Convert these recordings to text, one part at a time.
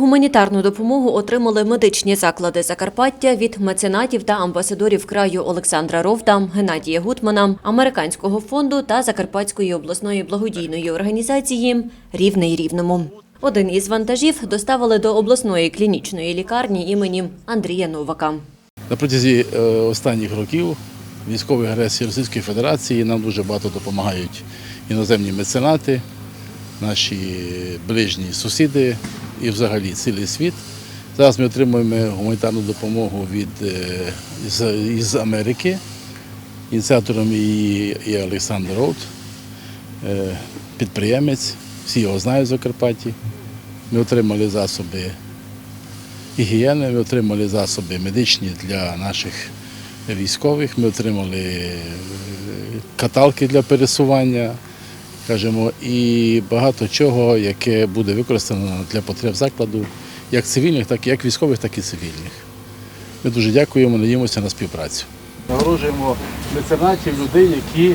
Гуманітарну допомогу отримали медичні заклади Закарпаття від меценатів та амбасадорів краю Олександра Ровта, Геннадія Гутмана, Американського фонду та Закарпатської обласної благодійної організації Рівний рівному. Один із вантажів доставили до обласної клінічної лікарні імені Андрія Новака. На протязі е, останніх років військової агресії Російської Федерації нам дуже багато допомагають іноземні меценати, наші ближні сусіди і взагалі цілий світ. Зараз ми отримуємо гуманітарну допомогу від, е, із, із Америки. Ініціатором її є Олександр Роуд, е, підприємець, всі його знають в Закарпатті. Ми отримали засоби гігієни, ми отримали засоби медичні для наших військових, ми отримали е, каталки для пересування, кажемо, і багато чого, яке буде використано для потреб закладу, як цивільних, так як військових, так і цивільних. Ми дуже дякуємо, надіємося на співпрацю. Нагороджуємо меценатів, людей, які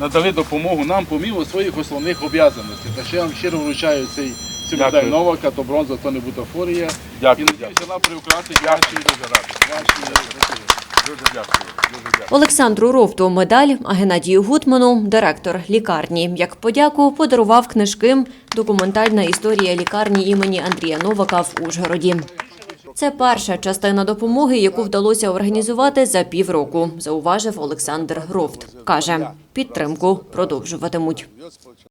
надали допомогу нам помимо своїх основних обов'язаностей. Та ще я вам щиро вручаю цей цю медаль Новака, то бронза, то не бутафорія. Дякую, І надіюся, вона приукрасить ваші, ваші Дуже дякую. Дуже дякую. Олександру Ровту медаль, а Геннадію Гутману, директор лікарні, як подяку подарував книжки Документальна історія лікарні імені Андрія Новака в Ужгороді. Це перша частина допомоги, яку вдалося організувати за півроку, зауважив Олександр Ровт. Каже, підтримку продовжуватимуть.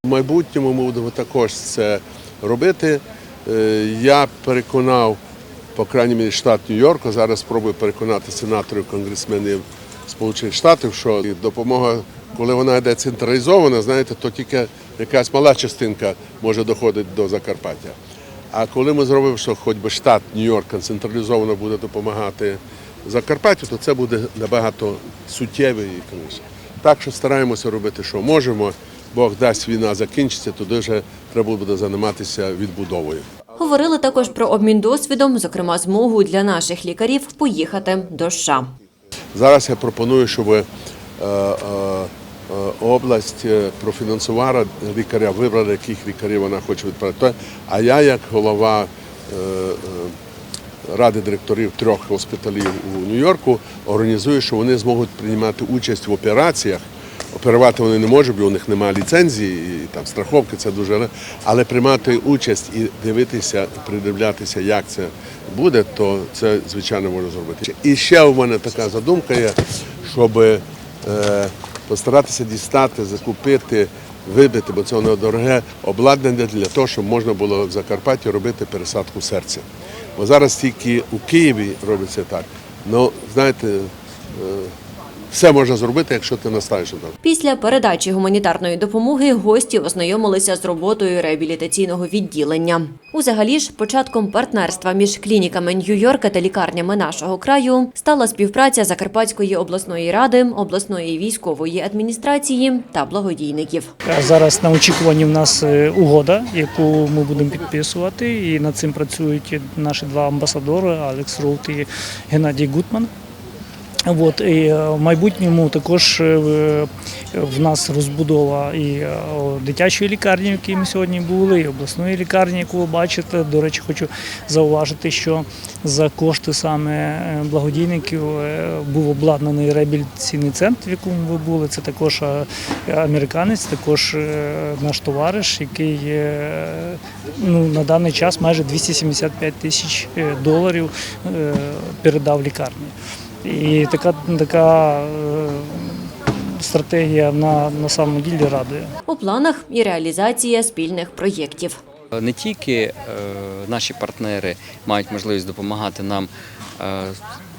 В майбутньому ми будемо також це робити. Е, Я переконав, по крайній мірі, штат Нью-Йорку, зараз спробую переконати сенаторів, конгресменів Сполучених Штатів, що допомога, коли вона йде централізована, знаєте, то тільки якась мала частинка може доходити до Закарпаття. А коли ми зробимо, що хоч би штат Нью-Йорк централізовано буде допомагати Закарпаттю, то це буде набагато суттєвіше. звісно. Так що стараємося робити, що можемо. Бог дасть війна закінчиться, то дуже треба буде займатися відбудовою. Говорили також про обмін досвідом, зокрема змогу для наших лікарів поїхати до США. Зараз я пропоную, щоб е, е, е, область профінансувала лікаря, вибрала, яких лікарів вона хоче відправити. А я, як голова ради директорів трьох госпіталів у Нью-Йорку, організую, що вони зможуть приймати участь в операціях. Оперувати вони не можуть, бо у них немає ліцензії, і там страховки це дуже. але- приймати участь і дивитися, придивлятися, як це буде, то це звичайно можна зробити. І ще у мене така задумка є, щоб е, постаратися дістати, закупити, вибити, бо це воно дороге обладнання для того, щоб можна було в Закарпатті робити пересадку серця. Бо зараз тільки у Києві робиться так. Ну, знаєте, е, все можна зробити, якщо ти настаєш на тому. Після передачі гуманітарної допомоги гості ознайомилися з роботою реабілітаційного відділення. Узагалі ж, початком партнерства між клініками Нью-Йорка та лікарнями нашого краю стала співпраця Закарпатської обласної ради, обласної військової адміністрації та благодійників. Зараз на очікуванні в нас е, угода, яку ми будемо підписувати, і над цим працюють наші два амбасадори Алекс Роут і Геннадій Гутман. От, і е, в майбутньому також е, в- в нас розбудова і е, дитячої лікарні, в якій ми сьогодні були, і обласної лікарні, яку ви бачите. До речі, хочу зауважити, що за кошти саме е, благодійників е, був обладнаний реабілітаційний центр, в якому ви були. Це також е, американець, також е, наш товариш, який е, ну, на даний час майже 275 тисяч е, доларів е, передав лікарні. І така, така е, стратегія на, на самом ділі радує. У планах і реалізація спільних проєктів. Не тільки е, наші партнери мають можливість допомагати нам е,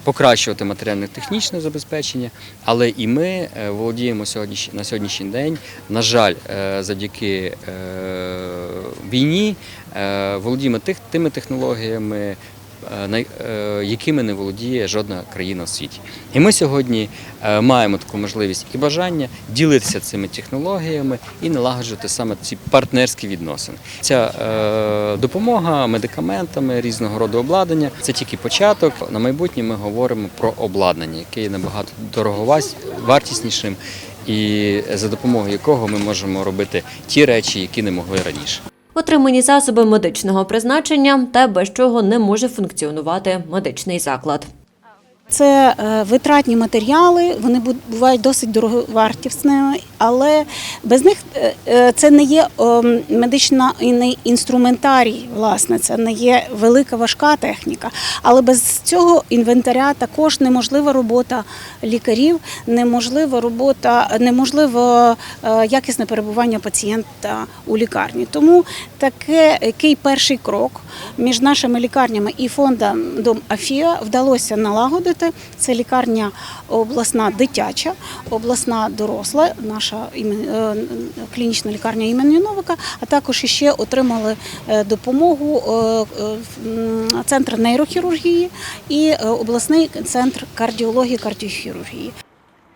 покращувати матеріально-технічне забезпечення, але і ми володіємо сьогодні, на сьогоднішній день, на жаль, завдяки війні, володіємо тими технологіями. Е, е, якими не володіє жодна країна у світі. І ми сьогодні е, маємо таку можливість і бажання ділитися цими технологіями і налагоджувати саме ці партнерські відносини. Ця допомога медикаментами різного роду обладнання це тільки початок. На майбутнє ми говоримо про обладнання, яке є набагато дороговартіснішим, і за допомогою якого ми можемо робити ті речі, які не могли раніше. Отримані засоби медичного призначення та без чого не може функціонувати медичний заклад. Це е, витратні матеріали, вони бувають досить дороговартісними, але без них е, е, це не є медичний інструментарій, власне, це не є велика важка техніка. Але без цього інвентаря також неможлива робота лікарів, неможлива робота, неможливо якісне перебування пацієнта у лікарні. Тому такий перший крок між нашими лікарнями і фондом Дом Афія вдалося налагодити. Це лікарня обласна дитяча, обласна доросла, наша е, клінічна лікарня імені Новика, а також ще отримали е, допомогу е, центр нейрохірургії і обласний центр кардіології кардіохірургії.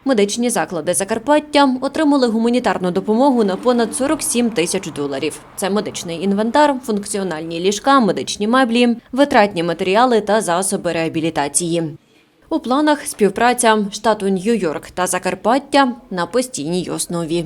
Медичні заклади Закарпаття отримали гуманітарну допомогу на понад 47 тисяч доларів. Це медичний інвентар, функціональні ліжка, медичні меблі, витратні матеріали та засоби реабілітації. У планах співпраця штату Нью-Йорк та Закарпаття на постійній основі.